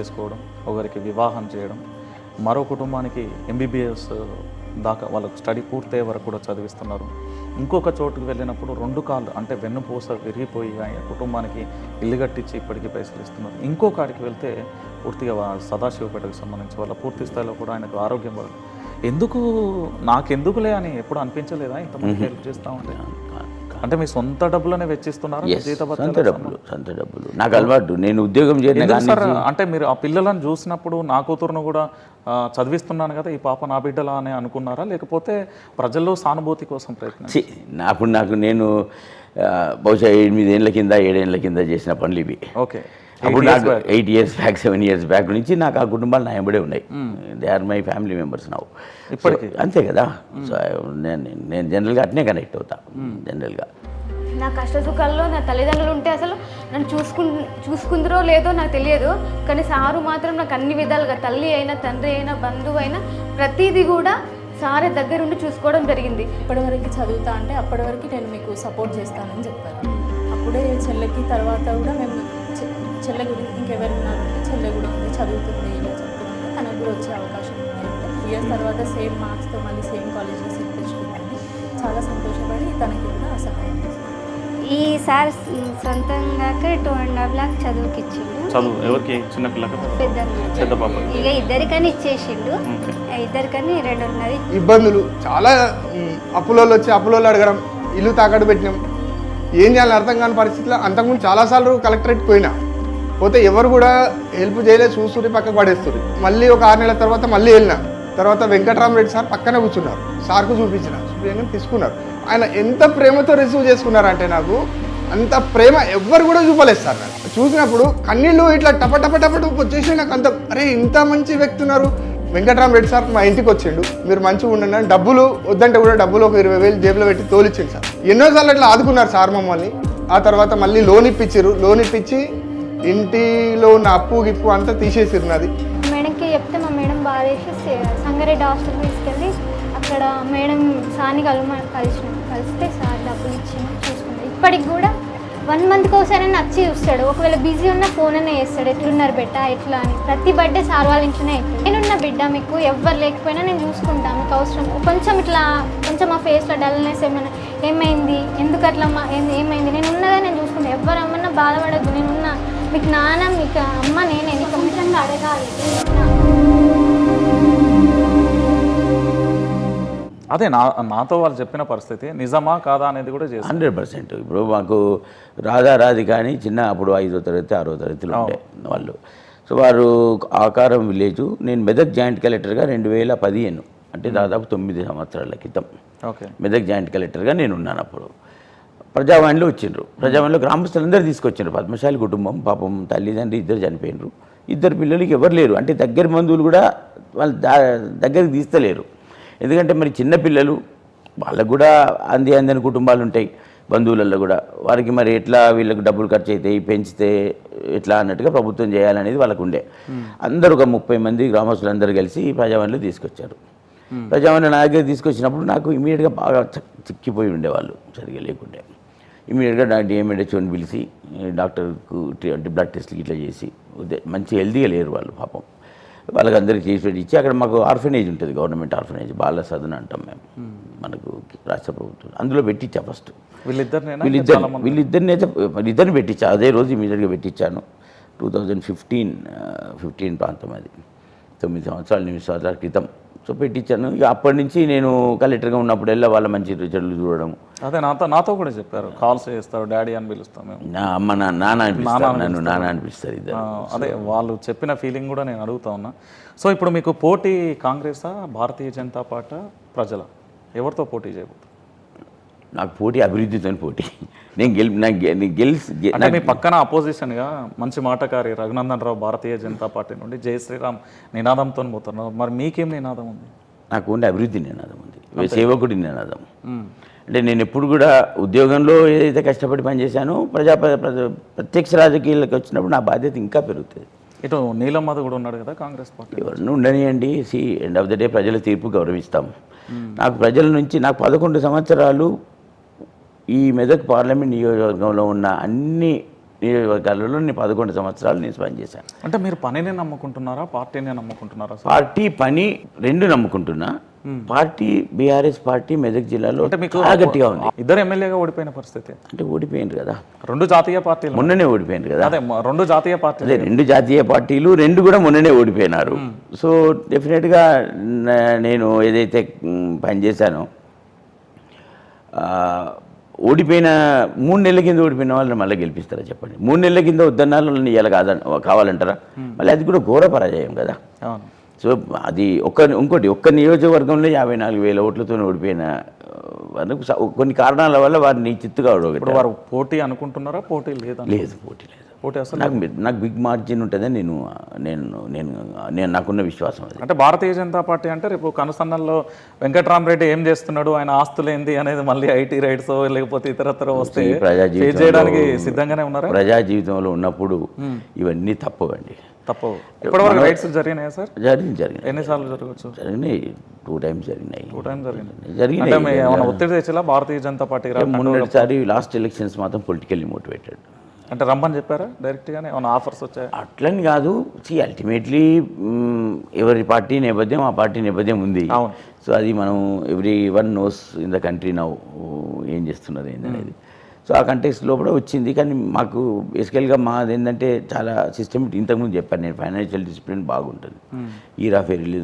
చేసుకోవడం ఒకరికి వివాహం చేయడం మరో కుటుంబానికి ఎంబీబీఎస్ దాకా వాళ్ళకు స్టడీ పూర్తయ్యే వరకు కూడా చదివిస్తున్నారు. ఇంకొక చోటుకు వెళ్ళినప్పుడు రెండు కాళ్ళు అంటే వెన్నుపూస విరిగిపోయి ఆయన కుటుంబానికి ఇల్లు కట్టించి ఇప్పటికీ పైసలు ఇస్తున్నారు. ఇంకో కాడికి వెళ్తే పూర్తిగా సదాశివపేటకు సంబంధించి వాళ్ళ పూర్తి స్థాయిలో కూడా ఆయనకు ఆరోగ్యం బాగా ఎందుకు నాకెందుకులే అని ఎప్పుడు అనిపించలేదా ఇంతమంది హెల్ప్ చేస్తా ఉంటే? అంటే మీ సొంత డబ్బులనే వెచ్చిస్తున్నారు? సొంత డబ్బులు సొంత డబ్బులు. నాకు అలవాటు. నేను ఉద్యోగం సార్ అంటే మీరు ఆ పిల్లలను చూసినప్పుడు నా కూతురును కూడా చదివిస్తున్నాను కదా ఈ పాప నా బిడ్డలా అని అనుకున్నారా? లేకపోతే ప్రజల్లో సానుభూతి కోసం ప్రయత్నం నాకు నాకు నేను బహుశా ఎనిమిది ఏళ్ళ కింద ఏడేళ్ళ కింద చేసిన పనులు ఇవి. ఓకే. అప్పుడు నాకు eight years back seven years back నుంచి నాకు ఆ కుటుంబాలు నా ఎంబడే ఉన్నాయి. They are my family members నవ్వు ఇప్పటికీ? అంతే కదా. సో నేను నేను జనరల్గా అట్నే కనెక్ట్ అవుతా జనరల్గా. నా కష్ట సుఖాల్లో నా తల్లిదండ్రులు ఉంటే అసలు నన్ను చూసుకు చూసుకుందరో లేదో నాకు తెలియదు. కానీ సారు మాత్రం నాకు అన్ని విధాలుగా తల్లి అయినా తండ్రి అయినా బంధువు అయినా ప్రతిదీ కూడా సారే దగ్గరుండి చూసుకోవడం జరిగింది. ఇప్పటి వరకు చదువుతా అంటే అప్పటి వరకు నేను మీకు సపోర్ట్ చేస్తానని చెప్పారు. అప్పుడే చెల్లెకి తర్వాత కూడా మేము చెల్లె గురించి ఇంకెవరు చెల్లె కూడా ఉంది చదువుతుంది ఇలా చెప్తుంది? తనకు కూడా వచ్చే అవకాశం ఉంది అంటే ఇయర్స్ తర్వాత సేమ్ మార్క్స్తో మళ్ళీ సేమ్ కాలేజ్లో సీట్ తెచ్చుకుందని చాలా సంతోషపడి తనకి కూడా సహాయం చేస్తాను ఈ సార్ సొంతంగా టూ అండ్ హాఫ్ లాక్ చదువుకి ఇచ్చిండు చదువు ఎవరికి? చిన్న పిల్లకి? పెద్ద పెద్ద పాప. ఇక ఇద్దరికని ఇచ్చేసిండు. ఇద్దరికని రెండున్నది. ఇబ్బందులు. చాలా మ్, అప్పులోళ్ళు వచ్చి అప్పులోళ్ళు అడగడం ఇల్లు తాకట్టు పెట్టినాం. ఏం చేయాలని అర్థం కాని పరిస్థితిలో అంతకుముందు చాలాసార్లు కలెక్టరేట్ పోయినా. పోతే ఎవరు కూడా హెల్ప్ చేయలేదు చూస్తురి పక్కకు పడేస్తుంది. మళ్ళీ ఒక ఆరు నెలల తర్వాత మళ్ళీ వెళ్ళిన. తర్వాత వెంకటరామరెడ్డి సార్ పక్కనే కూర్చున్నారు. సార్కు చూపించిన. చూపించగానే తీసుకున్నారు. ఆయన ఎంత ప్రేమతో రిసీవ్ చేసుకున్నారంటే నాకు అంత ప్రేమ ఎవ్వరు కూడా చూపలేదు సార్ నాకు చూసినప్పుడు కన్నీళ్ళు ఇట్లా టప టప టప వచ్చేసి నాకు అంత. అరే ఇంత మంచి వ్యక్తి ఉన్నారు. వెంకటరామరెడ్డి సార్ మా ఇంటికి వచ్చిండు. మీరు మంచిగా ఉండండి డబ్బులు వద్దంటే కూడా డబ్బులు ఒక ఇరవై వేలు జేబులో పెట్టి తోలిచ్చిండు సార్. ఎన్నోసార్లు అట్లా ఆదుకున్నారు సార్ మమ్మల్ని. ఆ తర్వాత మళ్ళీ లోన్ ఇప్పించారు లోన్ ఇప్పించి ఇంటిలో ఉన్న అప్పు గిప్పు అంతా తీసేసిరు నాది. మేడంకి చెప్తే మా మేడం బాధేసి సంగారెడ్డి హాస్టల్ తీసుకెళ్ళి అక్కడ మేడం సార్ని కలమ కలిసిన కలిస్తే సార్ డబ్బులు ఇచ్చి చూసుకున్నాడు ఇప్పటికి కూడా వన్ మంత్కి ఒకసారి వచ్చి చూస్తాడు. ఒకవేళ బిజీ ఉన్న ఫోన్ అనే చేస్తాడు. ఎట్లున్నారు బిడ్డ? ఎట్లా అని. ప్రతి బర్త్డే సార్ వాళ్ళ ఇంట్లోనే అవుతుంది నేనున్న బిడ్డ మీకు ఎవరు లేకపోయినా నేను చూసుకుంటాను మీకు అవసరం. కొంచెం ఇట్లా కొంచెం ఆ ఫేస్లో డల్నెస్ ఏమైనా ఏమైంది? ఎందుకు అట్లా ఏం- ఏమైంది? నేను ఉన్నదా నేను చూసుకుంటాను ఎవరు ఏమన్నా బాధపడద్దు. నేనున్నా మీకు నాన్న మీకు అమ్మ నేనే నీకు కొంచెంగా అడగాలి? అదే నా నాతో వాళ్ళు చెప్పిన పరిస్థితి నిజమా కాదా అనేది కూడా చేస్తాను హండ్రెడ్ పర్సెంట్. ఇప్పుడు మాకు రాధా రాధి కానీ చిన్న అప్పుడు ఐదో తరగతి ఆరో తరగతిలో ఉండే వాళ్ళు. సో వారు ఆకారం విలేజ్ నేను మెదక్ జాయింట్ కలెక్టర్గా రెండు వేల పదిహేను అంటే దాదాపు తొమ్మిది సంవత్సరాల క్రితం. ఓకే. మెదక్ జాయింట్ కలెక్టర్గా నేను ఉన్నాను అప్పుడు. ప్రజావాణిలో వచ్చిండ్రు. ప్రజావాణిలో గ్రామస్తులందరూ తీసుకొచ్చిండ్రు. పద్మశాలి కుటుంబం పాపం తల్లిదండ్రి ఇద్దరు చనిపోయినరు ఇద్దరు పిల్లలకి ఎవరు లేరు. అంటే దగ్గర బంధువులు కూడా వాళ్ళు దా దగ్గరికి తీస్తలేరు. ఎందుకంటే మరి చిన్న పిల్లలు వాళ్ళకు కూడా అంది అందని కుటుంబాలు ఉంటాయి బంధువులలో కూడా. వారికి మరి ఎట్లా వీళ్ళకి డబ్బులు ఖర్చు అవుతాయి పెంచితే ఎట్లా అన్నట్టుగా ప్రభుత్వం చేయాలనేది వాళ్ళకు ఉండే. అందరూ ఒక ముప్పై మంది గ్రామస్తులందరూ కలిసి ప్రజావాణిలో తీసుకొచ్చారు. ప్రజావాణి నా దగ్గర తీసుకొచ్చినప్పుడు నాకు ఇమీడియట్గా బాగా చిక్కిపోయి ఉండేవాళ్ళు. సరిగా లేకుండే. ఇమీడియట్గా డాక్టర్ డిఎంఎడ్హెచ్ఓని పిలిచి డాక్టర్కు అంటే బ్లడ్ టెస్ట్లు ఇట్లా చేసి మంచి హెల్తీగా లేరు వాళ్ళు పాపం. వాళ్ళకి అందరికి చేసి ఇచ్చి అక్కడ మాకు ఆర్ఫనేజ్ ఉంటుంది గవర్నమెంట్ ఆర్ఫనేజ్ బాల సదన్ అంటాం మేము. మనకు రాష్ట్ర ప్రభుత్వం. అందులో పెట్టించా ఫస్ట్. వీళ్ళిద్దరినైనా? వీళ్ళిద్దరు వీళ్ళిద్దరిని అయితే వీళ్ళిద్దరిని పెట్టించా అదే రోజు ఇమీడియట్గా పెట్టించాను టూ థౌజండ్ ఫిఫ్టీన్ ఫిఫ్టీన్ ప్రాంతం అది. తొమ్మిది సంవత్సరాలు ఎనిమిది సంవత్సరాల క్రితం. సో పెట్టించాను. ఇక అప్పటి నుంచి నేను కలెక్టర్గా ఉన్నప్పుడల్లా వాళ్ళ మంచి రిజల్ట్లు చూడడం అదే నాతో నాతో కూడా చెప్పారు. కాల్స్ చేస్తారు డాడీ అని పిలుస్తాం మేము. నా అమ్మ నా నాన్న అనిపిస్తారు నన్ను నాన్న అనిపిస్తారు ఆ, అదే వాళ్ళు చెప్పిన ఫీలింగ్ కూడా నేను అడుగుతా ఉన్నా. సో ఇప్పుడు మీకు పోటీ కాంగ్రెసా భారతీయ జనతా పార్టీ ప్రజల? ఎవరితో పోటీ చేయబోతున్నారు? నాకు పోటీ అభివృద్ధితో పోటీ. నేను గెలి నాకు గెలిచి మీ పక్కన opposition గా మంచి మాటకారి రఘునందన్ రావు భారతీయ జనతా పార్టీ నుండి జై శ్రీరామ్ నినాదంతో పోతున్నారు. మరి మీకేం నినాదం ఉంది? నాకు ఉండే అభివృద్ధి నినాదం ఉంది. సేవకుడి నినాదం. అంటే నేను ఎప్పుడు కూడా ఉద్యోగంలో ఏదైతే కష్టపడి పనిచేశానో ప్రజా ప్ర- ప్ర- ప్రత్యక్ష రాజకీయాలకు వచ్చినప్పుడు నా బాధ్యత ఇంకా పెరుగుతుంది. ఇటు నీలం మధు కూడా ఉన్నాడు కదా కాంగ్రెస్ పార్టీ ఎవరిని ఉండనియండి. See end of the day ప్రజల తీర్పు గౌరవిస్తాం. నాకు ప్రజల నుంచి నాకు పదకొండు సంవత్సరాలు ఈ మెదక్ పార్లమెంట్ నియోజకవర్గంలో ఉన్న అన్ని నియోజకవర్గాలలో నేను పదకొండు సంవత్సరాలు నేను పనిచేశాను. అంటే మీరు పనిని నమ్ముకుంటున్నారా? పార్టీని నమ్ముకుంటున్నారా పార్టీ పని రెండు నమ్ముకుంటున్నా. పార్టీ బీఆర్ఎస్ పార్టీ మెదక్ జిల్లాలో చాలా గట్టిగా ఉంది. ఇద్దరు ఎమ్మెల్యేగా ఓడిపోయిన పరిస్థితి. అంటే ఓడిపోయింది కదా. రెండు జాతీయ పార్టీలు. మొన్ననే ఓడిపోయింది కదా. అదే రెండు జాతీయ పార్టీలు. అదే రెండు జాతీయ పార్టీలు రెండు కూడా మొన్ననే ఓడిపోయినారు. సో డెఫినెట్గా నేను ఏదైతే పనిచేశానో ఓడిపోయిన మూడు నెలల కింద ఓడిపోయిన వాళ్ళని మళ్ళీ గెలిపిస్తారా చెప్పండి? మూడు నెలల కింద వద్దన్న వాళ్ళని ఇలా కాదని కావాలంటారా? మళ్ళీ అది కూడా ఘోర పరాజయం కదా. సో అది ఒక్క ఇంకోటి ఒక్క నియోజకవర్గంలో యాభై నాలుగు వేల ఓట్లతో ఓడిపోయిన కొన్ని కారణాల వల్ల వారిని చిత్తుగా ఓడగొట్టారు. వారు పోటీ అనుకుంటున్నారా? పోటీ లేదా లేదు పోటీ లేదు. నాకు నాకు బిగ్ మార్జిన్ ఉంటుందని నేను నేను నేను నేను నాకున్న విశ్వాసం అది. అంటే భారతీయ జనతా పార్టీ అంటే రేపు కనుసన్నల్లో వెంకట్రామరెడ్డి ఏం చేస్తున్నాడు ఆయన ఆస్తులు ఏంది అనేది మళ్ళీ ఐటీ రైట్స్ లేకపోతే ఇతరత్ర వస్తే చేయడానికి సిద్ధంగానే ఉన్నారా? ప్రజా జీవితంలో ఉన్నప్పుడు ఇవన్నీ తప్పవండి. ఇప్పటివరకు రైట్స్ జరిగినాయా సార్? జరిగింది జరిగింది ఎన్నిసార్లు జరగచ్చు జరిగినాయి టూ టైమ్స్ జరిగినాయి. టూ టైం జరిగింది అంటే జరిగినాయి. మీ ఏమైనా ఒత్తిడి తెచ్చేలా భారతీయ జనతా పార్టీ మొన్నటిసారి లాస్ట్ ఎలక్షన్స్ మాత్రం పొలిటికల్లీ మోటివేటెడ్. అంటే రమ్మని చెప్పారా డైరెక్ట్ గానే ఏమైనా ఆఫర్స్ వచ్చాయి? అట్లని కాదు. సి అల్టిమేట్లీ ఎవరి పార్టీ నేపథ్యం ఆ పార్టీ నేపథ్యం ఉంది. సో అది మనం everyone knows in the country now ఏం చేస్తున్నది ఏందనేది. సో ఆ కంటెక్స్లో కూడా వచ్చింది. కానీ మాకు బేసికల్గా మాది ఏంటంటే చాలా సిస్టమ్ ఇంతకుముందు చెప్పాను నేను ఫైనాన్షియల్ డిసిప్లిన్ బాగుంటుంది. ఈ రాఫే రిలీజ్